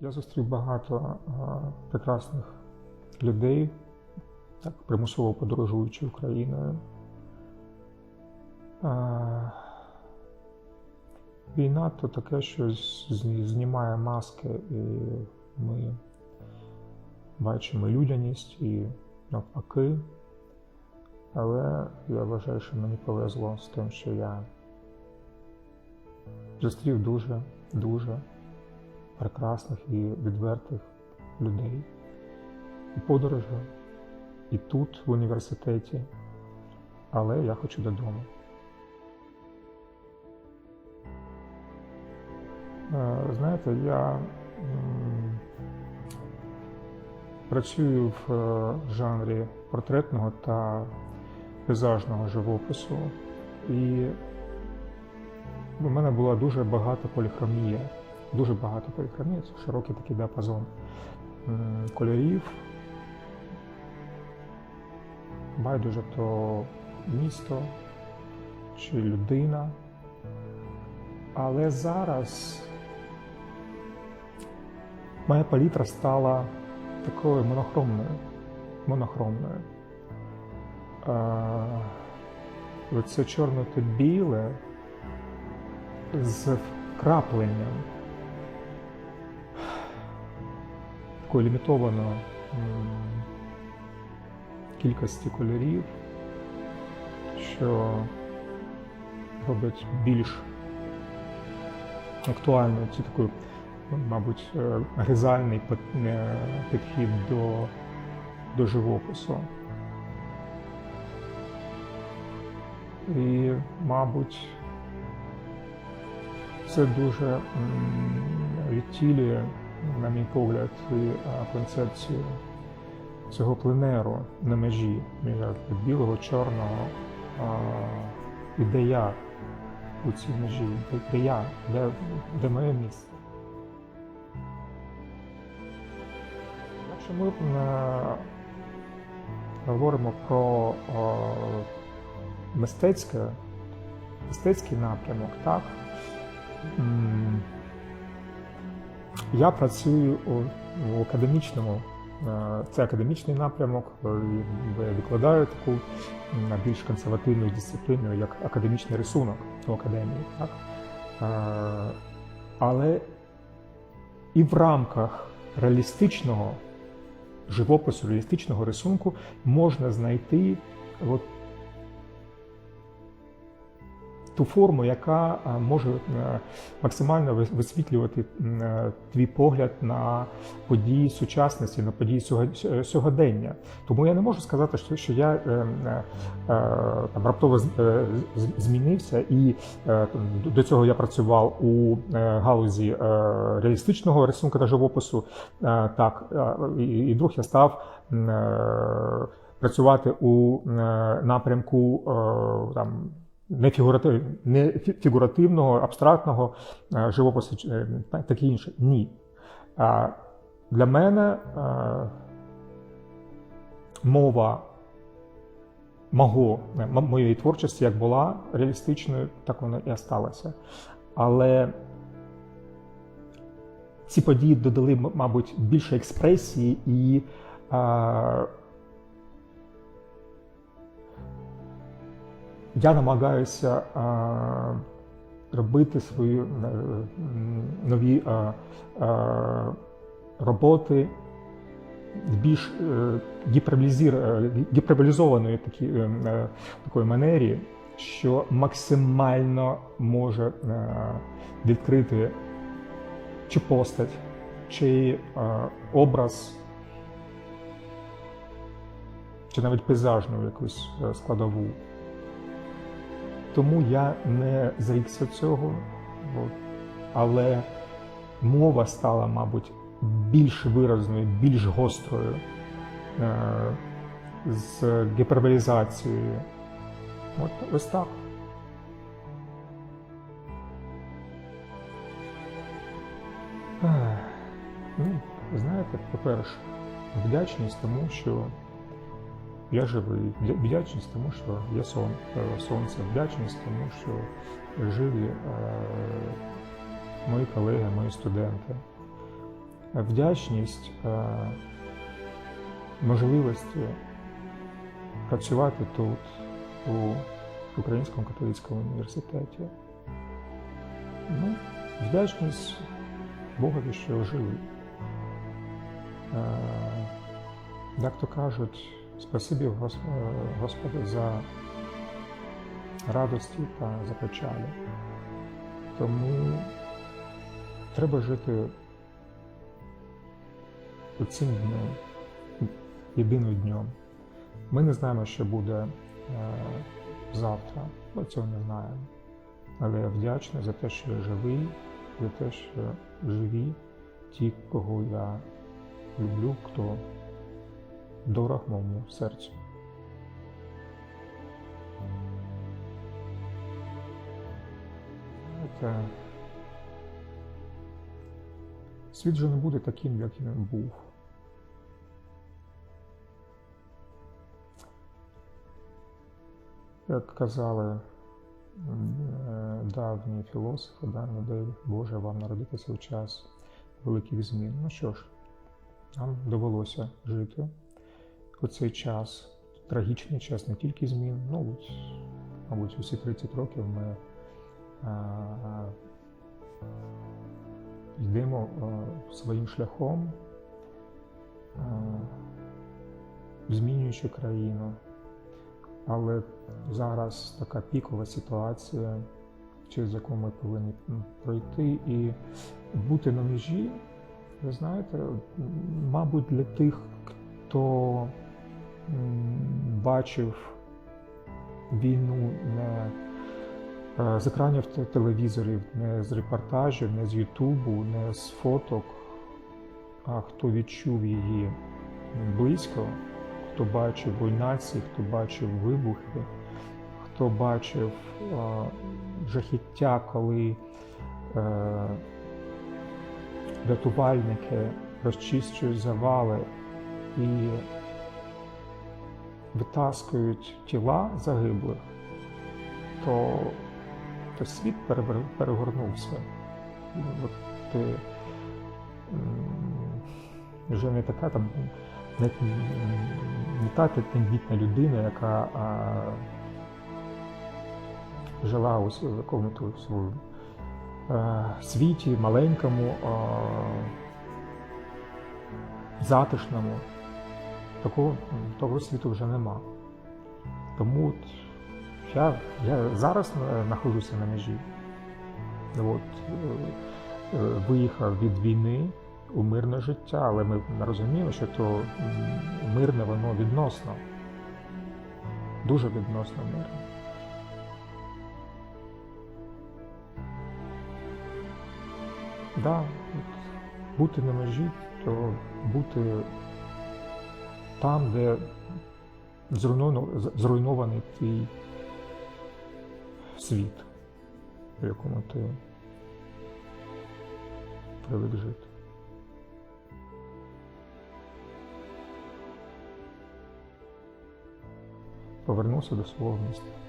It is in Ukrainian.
Я зустрів багато а, прекрасних людей, так, примусово подорожуючи Україною. А, війна то таке, що знімає маски, і ми бачимо людяність і навпаки. Але я вважаю, що мені повезло з тим, що я зустрів дуже, дуже прекрасних і відвертих людей. І подорожі, і тут, в університеті, але я хочу додому. Е, Знаєте, я працюю в е, жанрі портретного та пейзажного живопису, і у мене була дуже багата поліхромія. Дуже багато поліхромії, широкий такий діапазон кольорів. Байдуже то місто чи людина. Але зараз моя палітра стала такою монохромною. монохромною. Оце чорне та біле з вкрапленням такої лімітованої м, кількості кольорів, що робить більш актуальною цю таку, мабуть, е, гризальний е, підхід до, до живопису. І, мабуть, це дуже відтілює, на мій погляд, концепцію цього пленеру на межі між білого, чорного, і де я у цій межі, де, я, де, де моє місце. Якщо ми е, говоримо про мистецьке, мистецький напрямок, так? Я працюю у, академічному, е, це академічний напрямок, е, я викладаю таку більш консервативну дисципліну, як академічний рисунок у академії. Так? Е, Але і в рамках реалістичного живопису, реалістичного рисунку можна знайти от ту форму, яка може е, максимально висвітлювати е, твій погляд на події сучасності, на події е, сьогодення. Тому я не можу сказати, що, я е, е, е, там, раптово е, змінився, і е, до- цього я працював у е, галузі е, реалістичного рисунку та живопису. Е, Так, е, і, і друг я став. е, Працювати у е, напрямку е, там не фігуратив, не фігуративного, абстрактного е, живопису, е, та- таке інше. Ні. Для мене е, мова мого, моєї творчості як була реалістичною, так вона і осталася. Але ці події додали, мабуть, більше експресії і я намагаюся робити свої е, нові а, роботи більш е, е, гіперболізованої е, е, такої манері, що максимально може е, відкрити чи постать, чи е, образ, чи навіть пейзажну якусь е, складову. Тому я не зрікся цього, але мова стала, мабуть, більш виразною, більш гострою е, з гіперболізацією. От ось так. Ну, знаєте, по-перше, вдячність тому, що я живий, вдячність тому, що є сон, е, сонце, вдячність тому, що живі е, мої колеги, мої студенти. вдячність е, можливості працювати тут, у Українському католицькому університеті. Ну, вдячність Богові, що живий. Як то кажуть, спасибі е, за радості та за печалі. Тому треба жити цим днем, єдиним днем. Ми не знаємо, що буде е, завтра, ми цього не знаємо. Але я вдячний за те, що я живий, за те, що живі ті, кого я люблю, хто дорог моєму серцю. Знаєте, світ же не буде таким, як він був. Як казали е, давні філософи, да, не дай Боже вам народитися у час великих змін. Ну що ж, нам довелося жити у цей час, трагічний час не тільки змін, ну, от, мабуть, усі 30 років ми а, йдемо а, своїм шляхом, а, змінюючи країну. Але зараз така пікова ситуація, через яку ми повинні пройти і бути на межі, ви знаєте, мабуть, для тих, хто бачив війну не з екранів телевізорів, не з репортажів, не з Ютубу, не з фоток, а хто відчув її близько, хто бачив руйнації, хто бачив вибухи, хто бачив жахіття, коли е, рятувальники розчищують завали і витаскують тіла загиблих, то, то світ перегорнувся. От ти вже не така там, не, не та тендітна людина, яка а, жила у якому-то своєму е, світі, маленькому, а, затишному. Такого того світу вже нема. Тому я, я зараз е, знаходжуся на межі. От, е, е, виїхав від війни у мирне життя, але ми розуміємо, що то мирне воно відносно. Дуже відносно мирне. Да, от бути на межі, то бути там, де зруйнований твій світ, в якому ти привик жити. Повернувся до свого міста.